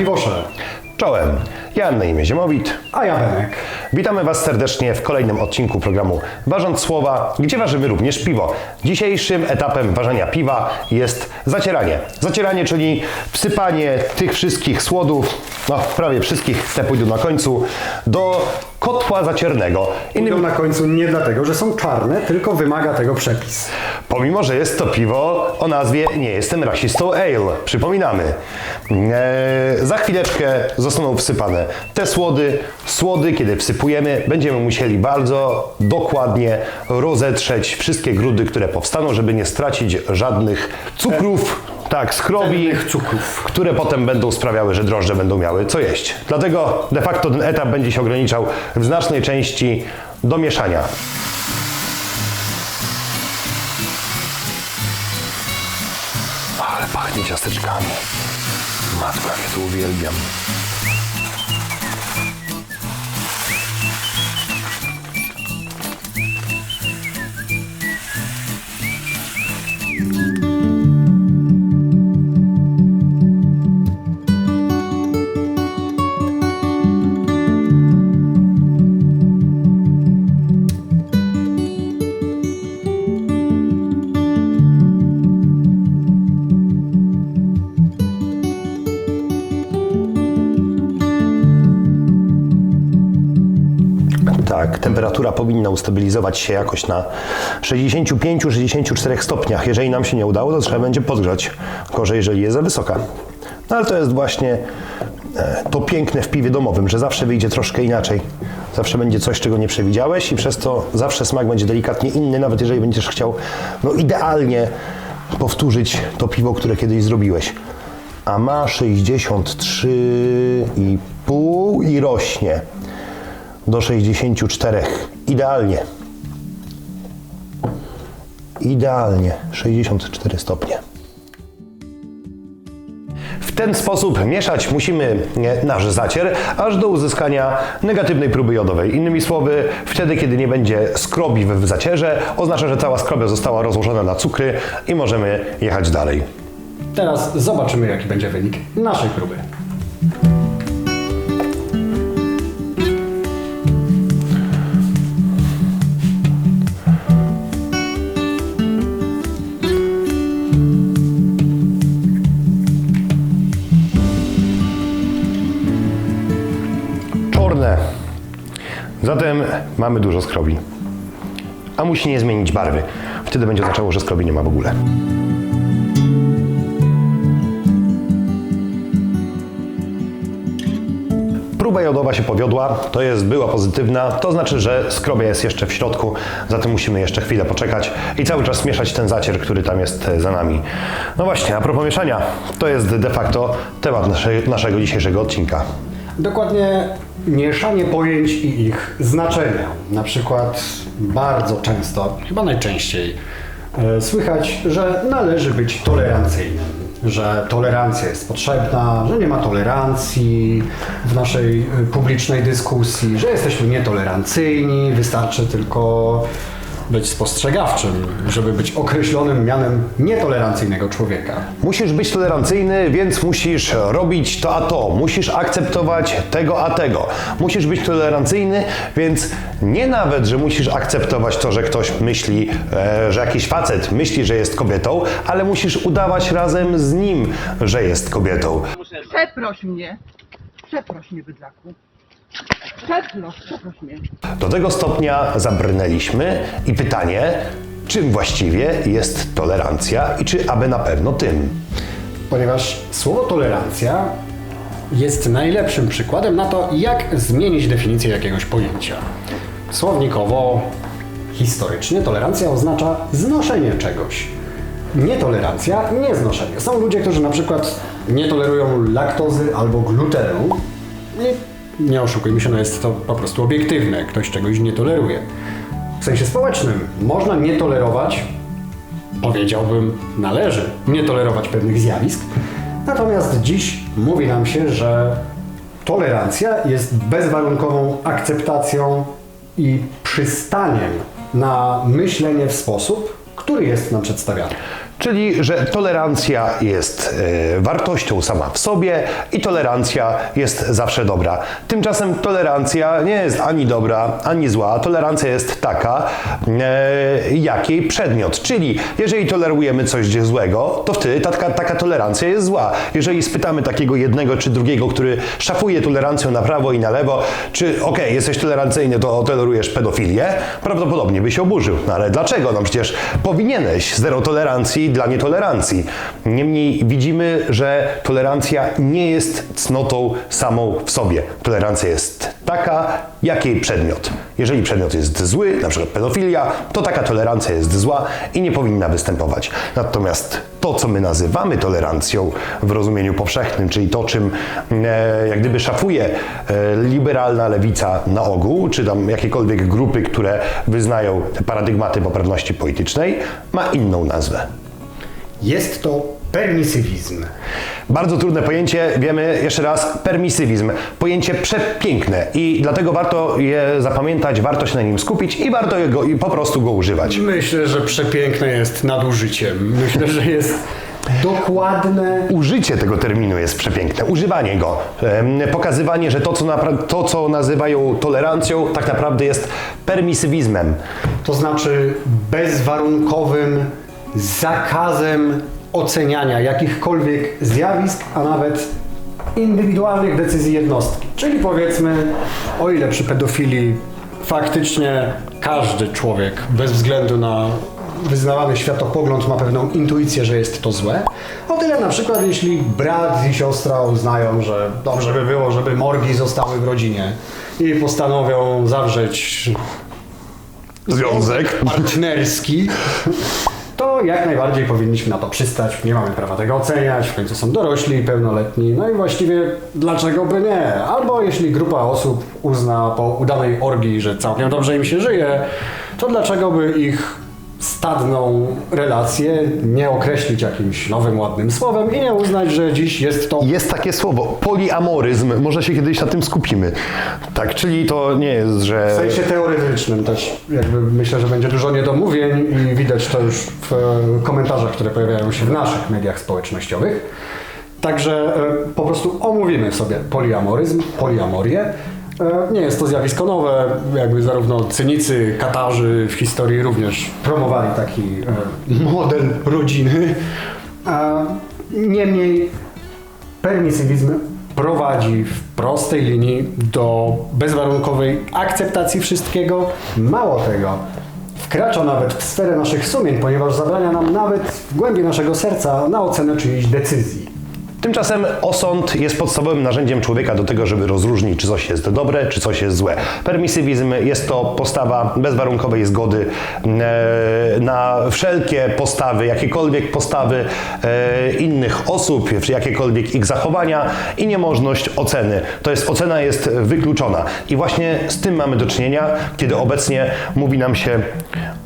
piwosze. Czołem, ja na imię Ziemowit. A ja Benek. Witamy Was serdecznie w kolejnym odcinku programu Ważąc Słowa, gdzie ważymy również piwo. Dzisiejszym etapem ważenia piwa jest zacieranie. Zacieranie, czyli wsypanie tych wszystkich słodów, no prawie wszystkich, te pójdą na końcu, do kotła zaciernego. Innym, na końcu nie dlatego, że są czarne, tylko wymaga tego przepis. pomimo, że jest to piwo o nazwie Nie jestem rasistą ale, przypominamy. Eee, za chwileczkę zostaną wsypane te słody. Słody, kiedy wsypujemy, będziemy musieli bardzo dokładnie rozetrzeć wszystkie grudy, które powstaną, żeby nie stracić żadnych cukrów, tak, skrobi, Cennych cukrów. które potem będą sprawiały, że drożdże będą miały co jeść. Dlatego de facto ten etap będzie się ograniczał w znacznej części do mieszania. Ale pachnie ciasteczkami. Matko, jak ja to uwielbiam. Tak, temperatura powinna ustabilizować się jakoś na 65-64 stopniach. Jeżeli nam się nie udało, to trzeba będzie podgrzać. Gorzej, jeżeli jest za wysoka. No ale to jest właśnie e, to piękne w piwie domowym, że zawsze wyjdzie troszkę inaczej. Zawsze będzie coś, czego nie przewidziałeś i przez to zawsze smak będzie delikatnie inny, nawet jeżeli będziesz chciał no, idealnie powtórzyć to piwo, które kiedyś zrobiłeś. A ma 63,5 i rośnie do 64. Idealnie. Idealnie. 64 stopnie. W ten sposób mieszać musimy nasz zacier, aż do uzyskania negatywnej próby jodowej. Innymi słowy, wtedy, kiedy nie będzie skrobi w zacierze, oznacza, że cała skrobia została rozłożona na cukry i możemy jechać dalej. Teraz zobaczymy, jaki będzie wynik naszej próby. Mamy dużo skrobi. A musi nie zmienić barwy. Wtedy będzie oznaczało, że skrobi nie ma w ogóle. Próba jodowa się powiodła, to jest była pozytywna, to znaczy, że skrobia jest jeszcze w środku, zatem musimy jeszcze chwilę poczekać i cały czas mieszać ten zacier, który tam jest e, za nami. No właśnie, a propos mieszania, to jest de facto temat nasze, naszego dzisiejszego odcinka. Dokładnie mieszanie pojęć i ich znaczenia. Na przykład bardzo często, chyba najczęściej, e, słychać, że należy być tolerancyjnym, że tolerancja jest potrzebna, że nie ma tolerancji w naszej e, publicznej dyskusji, że jesteśmy nietolerancyjni, wystarczy tylko być spostrzegawczym, żeby być określonym mianem nietolerancyjnego człowieka. Musisz być tolerancyjny, więc musisz robić to a to. Musisz akceptować tego a tego. Musisz być tolerancyjny, więc nie nawet, że musisz akceptować to, że ktoś myśli, e, że jakiś facet myśli, że jest kobietą, ale musisz udawać razem z nim, że jest kobietą. Przeproś mnie. Przeproś mnie, bydlaku. Do tego stopnia zabrnęliśmy i pytanie, czym właściwie jest tolerancja i czy aby na pewno tym? ponieważ słowo tolerancja jest najlepszym przykładem na to, jak zmienić definicję jakiegoś pojęcia. Słownikowo, historycznie, tolerancja oznacza znoszenie czegoś. Nietolerancja, nieznoszenie. Są ludzie, którzy na przykład nie tolerują laktozy albo glutenu. I nie oszukujmy się, no jest to po prostu obiektywne. Ktoś czegoś nie toleruje. W sensie społecznym można nie tolerować powiedziałbym, należy nie tolerować pewnych zjawisk. Natomiast dziś mówi nam się, że tolerancja jest bezwarunkową akceptacją i przystaniem na myślenie w sposób, który jest nam przedstawiany. Czyli, że tolerancja jest e, wartością sama w sobie i tolerancja jest zawsze dobra. Tymczasem tolerancja nie jest ani dobra, ani zła. Tolerancja jest taka, e, jak jej przedmiot. Czyli, jeżeli tolerujemy coś złego, to wtedy taka, taka tolerancja jest zła. Jeżeli spytamy takiego jednego czy drugiego, który szafuje tolerancją na prawo i na lewo, czy okej, jesteś tolerancyjny, to tolerujesz pedofilię, prawdopodobnie by się oburzył. No ale dlaczego? No przecież powinieneś zero tolerancji dla nietolerancji. Niemniej widzimy, że tolerancja nie jest cnotą samą w sobie. Tolerancja jest taka, jak jej przedmiot. Jeżeli przedmiot jest zły, na przykład pedofilia, to taka tolerancja jest zła i nie powinna występować. Natomiast to, co my nazywamy tolerancją w rozumieniu powszechnym, czyli to, czym e, jak gdyby szafuje e, liberalna lewica na ogół, czy tam jakiekolwiek grupy, które wyznają te paradygmaty poprawności politycznej, ma inną nazwę. Jest to permisywizm. Bardzo trudne pojęcie, wiemy jeszcze raz, permisywizm. Pojęcie przepiękne i dlatego warto je zapamiętać, warto się na nim skupić i warto go, i po prostu go używać. Myślę, że przepiękne jest nadużyciem. Myślę, że jest dokładne. Użycie tego terminu jest przepiękne, używanie go, pokazywanie, że to co, napra- to, co nazywają tolerancją, tak naprawdę jest permisywizmem. To znaczy bezwarunkowym zakazem oceniania jakichkolwiek zjawisk, a nawet indywidualnych decyzji jednostki. Czyli powiedzmy, o ile przy pedofilii faktycznie każdy człowiek, bez względu na wyznawany światopogląd, ma pewną intuicję, że jest to złe, o tyle na przykład jeśli brat i siostra uznają, że dobrze by było, żeby morgi zostały w rodzinie i postanowią zawrzeć Związek. partnerski, to jak najbardziej powinniśmy na to przystać. Nie mamy prawa tego oceniać, w końcu są dorośli, pełnoletni, no i właściwie dlaczego by nie? Albo jeśli grupa osób uzna po udanej orgii, że całkiem dobrze im się żyje, to dlaczego by ich stadną relację nie określić jakimś nowym, ładnym słowem i nie uznać, że dziś jest to Jest takie słowo, poliamoryzm, może się kiedyś na tym skupimy. Tak, czyli to nie jest, że... W sensie teoretycznym też jakby myślę, że będzie dużo niedomówień i widać to już w e, komentarzach, które pojawiają się w naszych mediach społecznościowych. Także e, po prostu omówimy sobie poliamoryzm, poliamorię. E, Nie jest to zjawisko nowe, jakby zarówno cynicy, katarzy w historii również promowali taki e, model rodziny. A Niemniej permisywizm prowadzi w prostej linii do bezwarunkowej akceptacji wszystkiego. Mało tego, wkracza nawet w sferę naszych sumień, ponieważ zabrania nam nawet w głębi naszego serca na ocenę czyjejś decyzji. Tymczasem osąd jest podstawowym narzędziem człowieka do tego, żeby rozróżnić, czy coś jest dobre, czy coś jest złe. Permisywizm jest to postawa bezwarunkowej zgody e, na wszelkie postawy, jakiekolwiek postawy e, innych osób, jakiekolwiek ich zachowania i niemożność oceny. To jest ocena jest wykluczona. I właśnie z tym mamy do czynienia, kiedy obecnie mówi nam się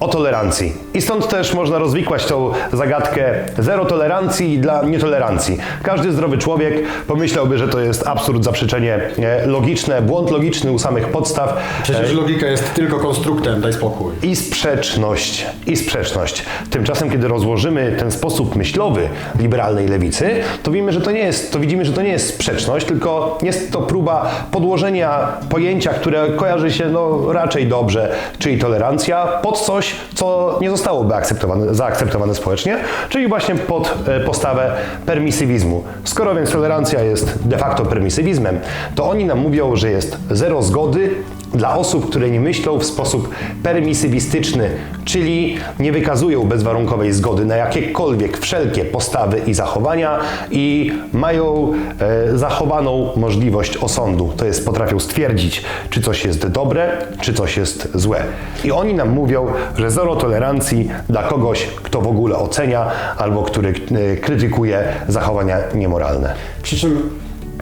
o tolerancji. I stąd też można rozwikłać tą zagadkę zero tolerancji dla nietolerancji. Każdy zdrowy człowiek pomyślałby, że to jest absurd, zaprzeczenie e, logiczne, błąd logiczny u samych podstaw. Przecież logika jest tylko konstruktem, daj spokój. I sprzeczność, i sprzeczność. Tymczasem, kiedy rozłożymy ten sposób myślowy liberalnej lewicy, to widzimy, że to nie jest, to widzimy, że to nie jest sprzeczność, tylko jest to próba podłożenia pojęcia, które kojarzy się no, raczej dobrze, czyli tolerancja, pod coś, co nie zostałoby akceptowane, zaakceptowane społecznie, czyli właśnie pod e, postawę permisywizmu. Skoro więc tolerancja jest de facto permisywizmem, to oni nam mówią, że jest zero zgody dla osób, które nie myślą w sposób permisywistyczny, czyli nie wykazują bezwarunkowej zgody na jakiekolwiek wszelkie postawy i zachowania i mają e, zachowaną możliwość osądu. To jest potrafią stwierdzić, czy coś jest dobre, czy coś jest złe. I oni nam mówią, że zero tolerancji dla kogoś, kto w ogóle ocenia albo który e, krytykuje zachowania niemoralne. Przy czym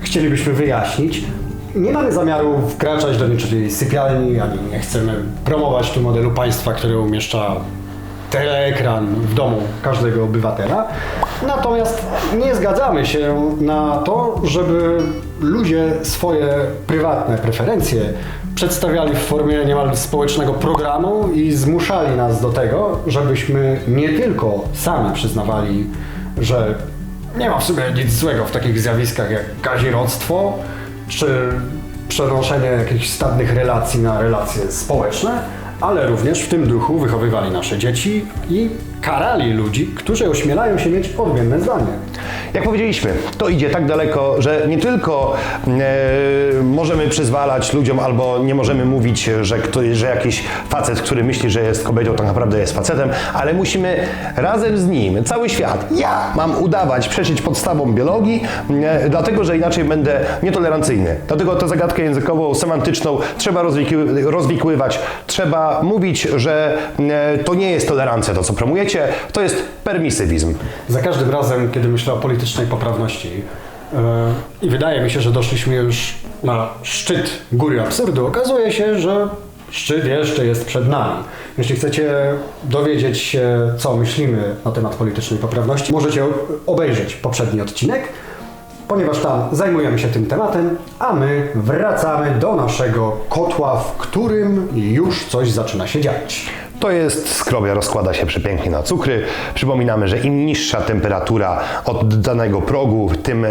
chcielibyśmy wyjaśnić, nie mamy zamiaru wkraczać do niczyjej sypialni, ani nie chcemy promować tu modelu państwa, które umieszcza teleekran w domu każdego obywatela. Natomiast nie zgadzamy się na to, żeby ludzie swoje prywatne preferencje przedstawiali w formie niemal społecznego programu i zmuszali nas do tego, żebyśmy nie tylko sami przyznawali, że nie ma w sobie nic złego w takich zjawiskach jak kazirodztwo, czy przenoszenie jakichś stadnych relacji na relacje społeczne, ale również w tym duchu wychowywali nasze dzieci i karali ludzi, którzy ośmielają się mieć odmienne zdanie. Jak powiedzieliśmy, to idzie tak daleko, że nie tylko e, możemy przyzwalać ludziom albo nie możemy mówić, że, ktoś, że jakiś facet, który myśli, że jest kobietą, tak naprawdę jest facetem, ale musimy razem z nim, cały świat, ja mam udawać, przeczyć podstawom biologii, e, dlatego, że inaczej będę nietolerancyjny. Dlatego tę zagadkę językową, semantyczną trzeba rozwikły, rozwikływać, trzeba mówić, że e, to nie jest tolerancja, to co promujecie, to jest permisywizm. Za każdym razem, kiedy myślę o politycznej poprawności yy, i wydaje mi się, że doszliśmy już na szczyt góry absurdu, okazuje się, że szczyt jeszcze jest przed nami. Jeśli chcecie dowiedzieć się, co myślimy na temat politycznej poprawności, możecie obejrzeć poprzedni odcinek, ponieważ tam zajmujemy się tym tematem, a my wracamy do naszego kotła, w którym już coś zaczyna się dziać. To jest skrobia, rozkłada się przepięknie na cukry. Przypominamy, że im niższa temperatura od danego progu, tym, e,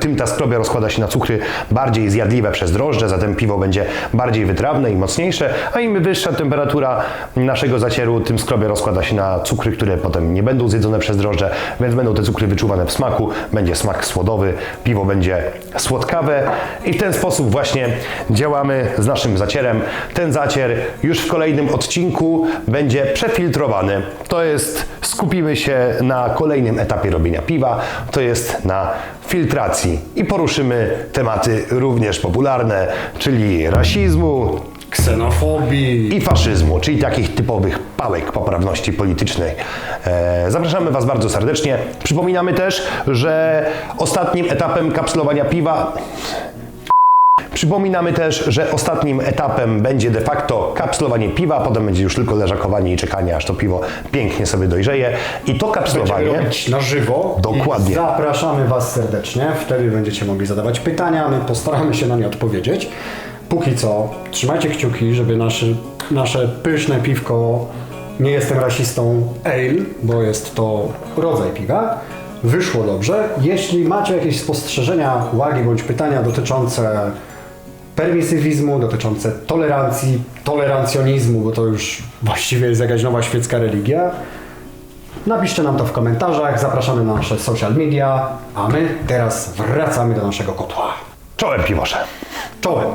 tym ta skrobia rozkłada się na cukry bardziej zjadliwe przez drożdże, zatem piwo będzie bardziej wytrawne i mocniejsze, a im wyższa temperatura naszego zacieru, tym skrobia rozkłada się na cukry, które potem nie będą zjedzone przez drożdże, więc będą te cukry wyczuwane w smaku, będzie smak słodowy, piwo będzie słodkawe i w ten sposób właśnie działamy z naszym zacierem. Ten zacier już w kolejnym odcinku będzie przefiltrowany. To jest, skupimy się na kolejnym etapie robienia piwa, to jest na filtracji i poruszymy tematy również popularne, czyli rasizmu Ksenofobii. i faszyzmu, czyli takich typowych pałek poprawności politycznej. E, zapraszamy Was bardzo serdecznie. Przypominamy też, że ostatnim etapem kapslowania piwa Przypominamy też, że ostatnim etapem będzie de facto kapslowanie piwa, potem będzie już tylko leżakowanie i czekanie, aż to piwo pięknie sobie dojrzeje. I to Będziemy kapslowanie. robić na żywo. Dokładnie. Zapraszamy Was serdecznie. Wtedy będziecie mogli zadawać pytania, my postaramy się na nie odpowiedzieć. Póki co, trzymajcie kciuki, żeby nasze, nasze pyszne piwko, nie jestem rasistą, ale, bo jest to rodzaj piwa, wyszło dobrze. Jeśli macie jakieś spostrzeżenia, uwagi bądź pytania dotyczące permisywizmu, dotyczące tolerancji, tolerancjonizmu, bo to już właściwie jest jakaś nowa świecka religia, Napiszcie nam to w komentarzach, zapraszamy na nasze social media, a my teraz wracamy do naszego kotła. Czołem piwosze. Czołem!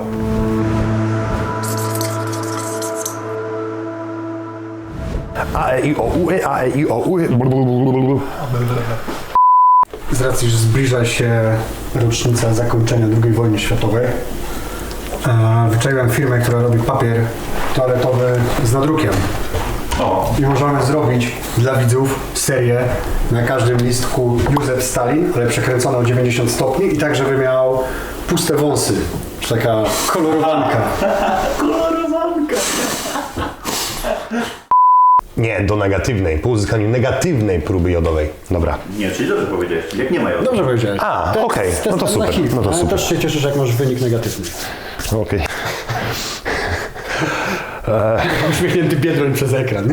A, E, I, O, U, E, A, E, I, O, U, E. blablabla. Z racji, że zbliża się rocznica zakończenia II wojny światowej, wyczaiłem firmę, która robi papier toaletowy z nadrukiem. I możemy zrobić dla widzów serię na każdym listku Józef Stalin, ale przekręcone o 90 stopni i tak, żeby miał puste wąsy. Czy taka kolorowanka. Nie, do negatywnej, po uzyskaniu negatywnej próby jodowej. Dobra. Nie, czyli dobrze powiedziałeś. Jak nie ma jodu. Dobrze powiedziałeś. A, okej, no to super, hit, no to ale super. też się cieszysz, jak masz wynik negatywny. Okej. Uśmiechnięty biedroń przez ekran.